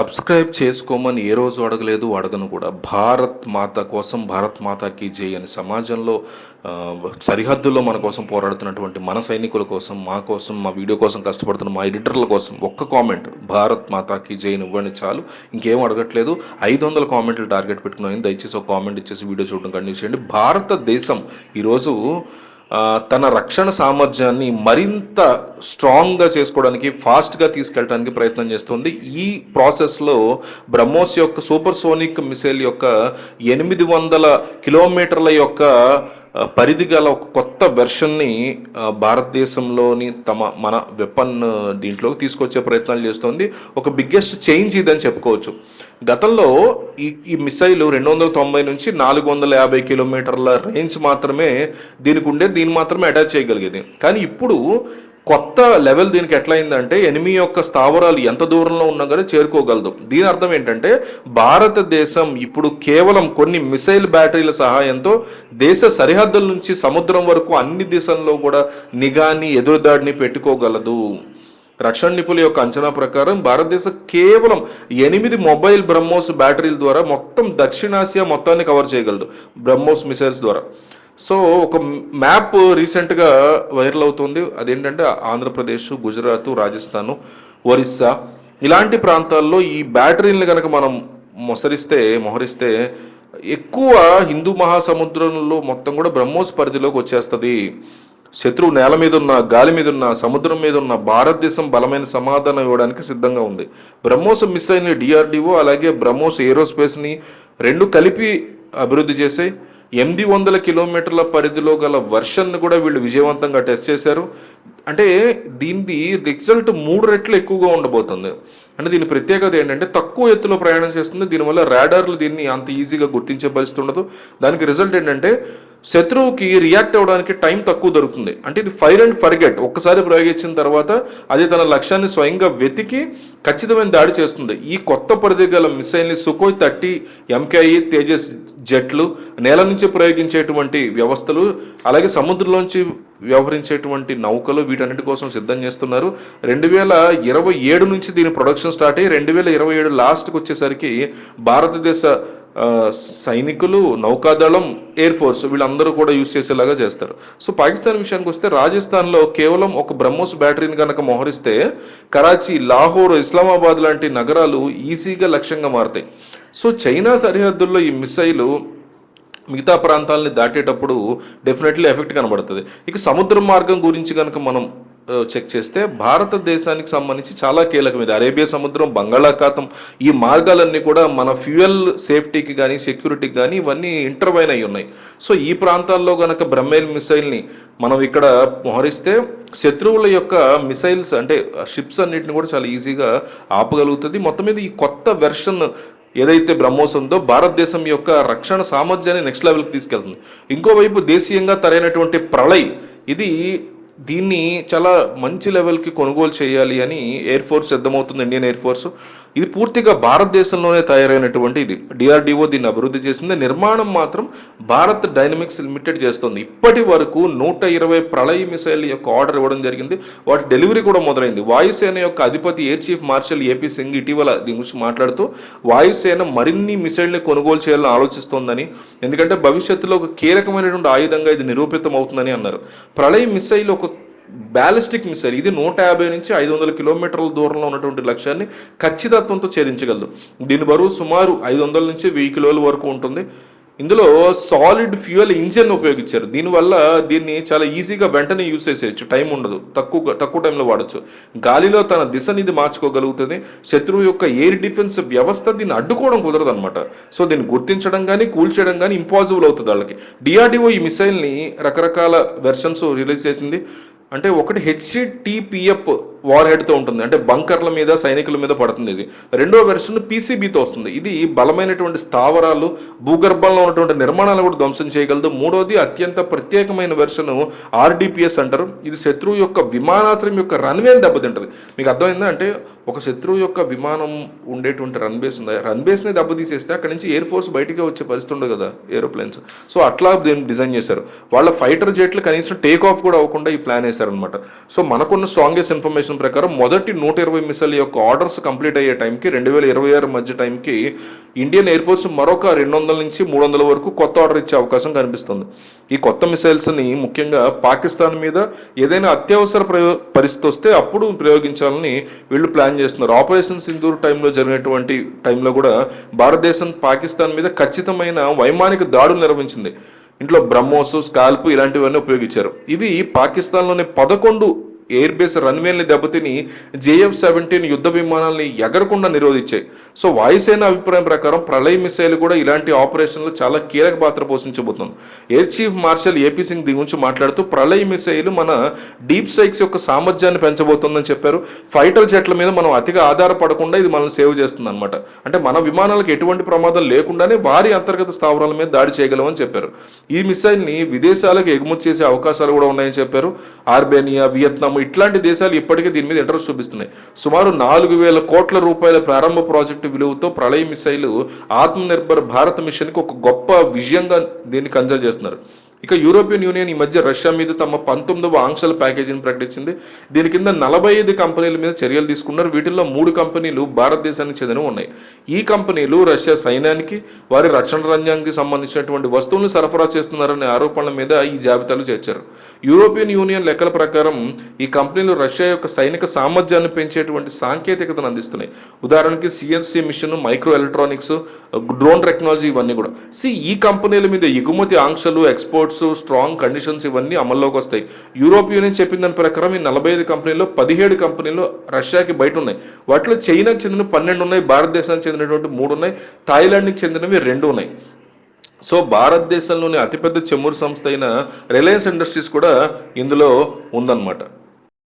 Subscribe చేసుకోమని ఏ రోజు అడగలేదు అడగను కూడా. భారత్ మాత కోసం భారత్ మాతాకి జై అని సమాజంలో సరిహద్దుల్లో మన కోసం పోరాడుతున్నటువంటి మన సైనికుల కోసం మా కోసం మా వీడియో కోసం కష్టపడుతున్న మా ఎడిటర్ల కోసం ఒక్క కామెంట్ భారత్ మాతాకి జై అని ఇవ్వండి చాలు ఇంకేం అడగట్లేదు. ఐదు వందల కామెంట్లు టార్గెట్ పెట్టుకున్నాను. దయచేసి ఒక కామెంట్ ఇచ్చేసి వీడియో చూడడం కంటిన్యూ చేయండి. భారతదేశం ఈరోజు తన రక్షణ సామర్థ్యాన్ని మరింత స్ట్రాంగ్గా చేసుకోవడానికి ఫాస్ట్గా తీసుకెళ్ళడానికి ప్రయత్నం చేస్తుంది. ఈ ప్రాసెస్లో బ్రహ్మోస్ యొక్క సూపర్ సోనిక్ మిసైల్ యొక్క ఎనిమిది వందల కిలోమీటర్ల యొక్క పరిధి గల ఒక కొత్త వెర్షన్ని భారతదేశంలోని తమ మన వెపన్ దీంట్లోకి తీసుకొచ్చే ప్రయత్నాలు చేస్తోంది. ఒక బిగ్గెస్ట్ చేంజ్ ఇదని చెప్పుకోవచ్చు. గతంలో ఈ ఈ మిసైల్ రెండు వందల తొంభై నుంచి నాలుగు వందల యాభై కిలోమీటర్ల రేంజ్ మాత్రమే దీనికి ఉండే దీన్ని మాత్రమే అటాచ్ చేయగలిగేది. కానీ ఇప్పుడు కొత్త లెవెల్ దీనికి ఎట్లా అయిందంటే ఎనిమి యొక్క స్థావరాలు ఎంత దూరంలో ఉన్నా కానీ చేరుకోగలదు. దీని అర్థం ఏంటంటే భారతదేశం ఇప్పుడు కేవలం కొన్ని మిసైల్ బ్యాటరీల సహాయంతో దేశ సరిహద్దుల నుంచి సముద్రం వరకు అన్ని దిశల్లో కూడా నిఘాని ఎదురుదాడిని పెట్టుకోగలదు. రక్షణ నిపుణుల యొక్క అంచనా ప్రకారం భారతదేశం కేవలం ఎనిమిది మొబైల్ బ్రహ్మోస్ బ్యాటరీల ద్వారా మొత్తం దక్షిణాసియా మొత్తాన్ని కవర్ చేయగలదు. బ్రహ్మోస్ మిసైల్స్ ద్వారా. సో ఒక మ్యాప్ రీసెంట్గా వైరల్ అవుతుంది. అదేంటంటే ఆంధ్రప్రదేశ్ గుజరాత్ రాజస్థాన్ ఒరిస్సా ఇలాంటి ప్రాంతాల్లో ఈ బ్యాటరీని కనుక మనం మొసరిస్తే మొహరిస్తే ఎక్కువ హిందూ మహాసముద్రంలో మొత్తం కూడా బ్రహ్మోస్ పరిధిలోకి వచ్చేస్తుంది. శత్రువు నేల మీద ఉన్న గాలి మీద ఉన్న సముద్రం మీద ఉన్న భారతదేశం బలమైన సమాధానం ఇవ్వడానికి సిద్ధంగా ఉంది. బ్రహ్మోస్ అయిన డిఆర్డిఓ అలాగే బ్రహ్మోస్ ఏరోస్పేస్ని రెండు కలిపి అభివృద్ధి చేసే ఎనిమిది వందల కిలోమీటర్ల పరిధిలో గల వర్షన్ను కూడా వీళ్ళు విజయవంతంగా టెస్ట్ చేశారు. అంటే దీనిది రిజల్ట్ మూడు రెట్లు ఎక్కువగా ఉండబోతుంది. అంటే దీని ప్రత్యేకత ఏంటంటే తక్కువ ఎత్తులో ప్రయాణం చేస్తుంది. దీనివల్ల రాడార్లు దీన్ని అంత ఈజీగా గుర్తించే పరిస్థితి ఉండదు. దానికి రిజల్ట్ ఏంటంటే శత్రువుకి రియాక్ట్ అవ్వడానికి టైం తక్కువ దొరుకుతుంది. అంటే ఇది ఫైర్ అండ్ ఫర్గెట్ ఒక్కసారి ప్రయోగించిన తర్వాత అది తన లక్ష్యాన్ని స్వయంగా వెతికి ఖచ్చితమైన దాడి చేస్తుంది. ఈ కొత్త పరిధి గల మిసైల్ని సుకోయ్ థర్టీ ఎంకేఐ తేజస్ జెట్లు నేల నుంచి ప్రయోగించేటువంటి వ్యవస్థలు అలాగే సముద్రంలోంచి వ్యవహరించేటువంటి నౌకలు వీటన్నిటి కోసం సిద్ధం చేస్తున్నారు. రెండు వేల ఇరవై ఏడు నుంచి దీని ప్రొడక్షన్ స్టార్ట్ అయ్యి రెండు వేల ఇరవై ఏడు లాస్ట్కి వచ్చేసరికి భారతదేశ సైనికులు నౌకాదళం ఎయిర్ ఫోర్స్ వీళ్ళందరూ కూడా యూజ్ చేసేలాగా చేస్తారు. సో పాకిస్తాన్ విషయానికి వస్తే రాజస్థాన్లో కేవలం ఒక బ్రహ్మోస్ బ్యాటరీని కనుక మోహరిస్తే కరాచీ లాహోర్ ఇస్లామాబాద్ లాంటి నగరాలు ఈజీగా లక్ష్యంగా మారుతాయి. సో చైనా సరిహద్దుల్లో ఈ మిసైలు మిగతా ప్రాంతాలని దాటేటప్పుడు డెఫినెట్లీ ఎఫెక్ట్ కనబడుతుంది. ఇక సముద్ర మార్గం గురించి కనుక మనం చెక్ చేస్తే భారతదేశానికి సంబంధించి చాలా కీలకం ఇది అరేబియా సముద్రం బంగాళాఖాతం ఈ మార్గాలన్నీ కూడా మన ఫ్యూయల్ సేఫ్టీకి కానీ సెక్యూరిటీకి కానీ ఇవన్నీ ఇంటర్వైన్ అయి ఉన్నాయి. సో ఈ ప్రాంతాల్లో గనక బ్రహ్మైల్ మిసైల్ని మనం ఇక్కడ మోహరిస్తే శత్రువుల యొక్క మిసైల్స్ అంటే షిప్స్ అన్నిటిని కూడా చాలా ఈజీగా ఆపగలుగుతుంది. మొత్తం మీద ఈ కొత్త వెర్షన్ ఏదైతే బ్రహ్మోస్ ఉందో భారతదేశం యొక్క రక్షణ సామర్థ్యాన్ని నెక్స్ట్ లెవెల్కి తీసుకెళ్తుంది. ఇంకోవైపు దేశీయంగా తరైనటువంటి ప్రళయ్ ఇది దీన్ని చాలా మంచి లెవెల్కి కొనుగోలు చేయాలి అని ఎయిర్ ఫోర్స్ సిద్ధమవుతుంది ఇండియన్ ఎయిర్ ఫోర్స్. ఇది పూర్తిగా భారతదేశంలోనే తయారైనటువంటి ఇది. డిఆర్డిఓ దీన్ని అభివృద్ధి చేసింది. నిర్మాణం మాత్రం భారత్ డైనమిక్స్ లిమిటెడ్ చేస్తుంది. ఇప్పటి వరకు నూట ఇరవై ప్రళయ మిసైల్ యొక్క ఆర్డర్ ఇవ్వడం జరిగింది. వాటి డెలివరీ కూడా మొదలైంది. వాయుసేన యొక్క అధిపతి air chief marshal A P Singh ఇటీవల దీని గురించి మాట్లాడుతూ వాయుసేన మరిన్ని మిసైల్ని కొనుగోలు చేయాలని ఆలోచిస్తోందని ఎందుకంటే భవిష్యత్తులో ఒక కీలకమైనటువంటి ఆయుధంగా ఇది నిరూపితం అవుతుందని అన్నారు. ప్రళయ మిసైల్ ఒక బ్యాలిస్టిక్ మిసైల్. ఇది నూట యాభై నుంచి ఐదు వందల కిలోమీటర్ల దూరంలో ఉన్నటువంటి లక్ష్యాన్ని ఖచ్చితత్వంతో ఛేదించగలదు. దీని బరువు సుమారు ఐదు వందల నుంచి వెయ్యి కిలోల వరకు ఉంటుంది. ఇందులో సాలిడ్ ఫ్యూయల్ ఇంజిన్ ఉపయోగించారు. దీనివల్ల దీన్ని చాలా ఈజీగా వెంటనే యూస్ చేసేయచ్చు. టైం ఉండదు. తక్కువ తక్కువ టైంలో వాడచ్చు. గాలిలో తన దిశని ఇది మార్చుకోగలుగుతుంది. శత్రువు యొక్క ఎయిర్ డిఫెన్స్ వ్యవస్థ దీన్ని అడ్డుకోవడం కుదరదు అనమాట సో దీన్ని గుర్తించడం కానీ కూల్చేయడం కానీ ఇంపాసిబుల్ అవుతుంది వాళ్ళకి. డిఆర్డిఓ ఈ మిసైల్ని రకరకాల వెర్షన్స్ రిలీజ్ చేసింది. అంటే ఒకటి హెచ్సిటిపిఎఫ్ వార్ హెడ్తో ఉంటుంది. అంటే బంకర్ల మీద సైనికుల మీద పడుతుంది ఇది. రెండో వెర్షన్ పీసీబీతో వస్తుంది. ఇది బలమైనటువంటి స్థావరాలు భూగర్భంలో ఉన్నటువంటి నిర్మాణాలు కూడా ధ్వంసం చేయగలదు. మూడోది అత్యంత ప్రత్యేకమైన వెర్షన్ ఆర్డిపిఎస్ అంటారు. ఇది శత్రువు యొక్క విమానాశ్రయం యొక్క రన్వేని దెబ్బతింటది. మీకు అర్థమైందా? అంటే ఒక శత్రువు యొక్క విమానం ఉండేటువంటి రన్ బేస్ ఉంది రన్ బేస్ని దెబ్బతీసేస్తే అక్కడి నుంచి ఎయిర్ ఫోర్స్ బయటికి వచ్చే పరిస్థితి ఉండదు కదా ఏరోప్లేన్స్ సో అట్లా దీన్ని డిజైన్ చేశారు. వాళ్ళ ఫైటర్ జెట్లు కనీసం టేక్ ఆఫ్ కూడా అవ్వకుండా ఈ ప్లాన్ వేశారనమాట సో మనకున్న స్ట్రాంగెస్ట్ ఇన్ఫర్మేషన్ ఇన్ఫర్మేషన్ ప్రకారం మొదటి నూట ఇరవై మిసైల్ యొక్క ఆర్డర్స్ కంప్లీట్ అయ్యే టైంకి రెండు వేల ఇరవై ఆరు మధ్య టైంకి ఇండియన్ ఎయిర్ ఫోర్స్ మరొక రెండు వందల నుంచి మూడు వందల వరకు కొత్త ఆర్డర్ ఇచ్చే అవకాశం కనిపిస్తుంది. ఈ కొత్త మిసైల్స్ని ముఖ్యంగా పాకిస్తాన్ మీద ఏదైనా అత్యవసర ప్రయో పరిస్థితి వస్తే అప్పుడు ప్రయోగించాలని వీళ్ళు ప్లాన్ చేస్తున్నారు. ఆపరేషన్ సింధూర్ టైంలో జరిగినటువంటి టైంలో కూడా భారతదేశం పాకిస్తాన్ మీద ఖచ్చితమైన వైమానిక దాడులు నిర్వహించింది. ఇంట్లో బ్రహ్మోస్ స్కాల్ప్ ఇలాంటివన్నీ ఉపయోగించారు. ఇవి పాకిస్తాన్లోని పదకొండు ఎయిర్ బేస్ రన్వేల్ని దెబ్బతిని జేఎఫ్ సెవెంటీన్ యుద్ధ విమానాల్ని ఎగరకుండా నిరోధించాయి. సో వాయుసేన అభిప్రాయం ప్రకారం ప్రళయ్ మిసైల్ కూడా ఇలాంటి ఆపరేషన్లో చాలా కీలక పాత్ర పోషించబోతుంది. Air chief marshal AP Singh దీని గురించి మాట్లాడుతూ ప్రళయ మిసైల్ మన డీప్ స్ట్రైక్స్ యొక్క సామర్థ్యాన్ని పెంచబోతుందని చెప్పారు. ఫైటర్ జెట్ల మీద మనం అతిగా ఆధారపడకుండా ఇది మనల్ని సేవ్ చేస్తుంది అనమాట అంటే మన విమానాలకు ఎటువంటి ప్రమాదం లేకుండానే వారి అంతర్గత స్థావరాల మీద దాడి చేయగలమని చెప్పారు. ఈ మిసైల్ని విదేశాలకు ఎగుమతి చేసే అవకాశాలు కూడా ఉన్నాయని చెప్పారు. ఆర్బేనియా వియత్నాం ఇట్లాంటి దేశాలు ఇప్పటికే దీని మీద ఇంట్రెస్ట్ చూపిస్తున్నాయి. సుమారు నాలుగు వేల కోట్ల రూపాయల ప్రారంభ ప్రాజెక్టు విలువతో ప్రళయ మిసైల్ ఆత్మనిర్భర్ భారత్ మిషన్కి ఒక గొప్ప విజయంగా దీన్ని కన్సిడర్ చేస్తున్నారు. ఇక యూరోపియన్ యూనియన్ ఈ మధ్య రష్యా మీద తమ పంతొమ్మిదవ ఆంక్షల ప్యాకేజీని ప్రకటించింది. దీని కింద నలభై ఐదు కంపెనీల మీద చర్యలు తీసుకున్నారు. వీటిల్లో మూడు కంపెనీలు భారతదేశానికి చెందినవి ఉన్నాయి. ఈ కంపెనీలు రష్యా సైన్యానికి వారి రక్షణ రంగానికి సంబంధించినటువంటి వస్తువులను సరఫరా చేస్తున్నారనే ఆరోపణల మీద ఈ జాబితాలు చేర్చారు. యూరోపియన్ యూనియన్ లెక్కల ప్రకారం ఈ కంపెనీలు రష్యా యొక్క సైనిక సామర్థ్యాన్ని పెంచేటువంటి సాంకేతికతను అందిస్తున్నాయి. ఉదాహరణకి CNC machine micro electronics drone technology ఇవన్నీ కూడా. సి ఈ కంపెనీల మీద ఎగుమతి ఆంక్షలు ఎక్స్పోర్ట్ రిపోర్ట్స్ స్ట్రాంగ్ కండిషన్స్ ఇవన్నీ అమల్లోకి వస్తాయి. యూరోప్ యూనియన్ చెప్పిన దాని ప్రకారం ఈ నలభై ఐదు కంపెనీల్లో పదిహేడు కంపెనీలు రష్యాకి బయట ఉన్నాయి వాటిలో చైనాకి చెందిన పన్నెండు ఉన్నాయి భారతదేశానికి చెందినటువంటి మూడు ఉన్నాయి థాయిలాండ్కి చెందినవి రెండు ఉన్నాయి. సో భారతదేశంలోని అతిపెద్ద చెమురు సంస్థ అయిన రిలయన్స్ ఇండస్ట్రీస్ కూడా ఇందులో ఉందన్నమాట.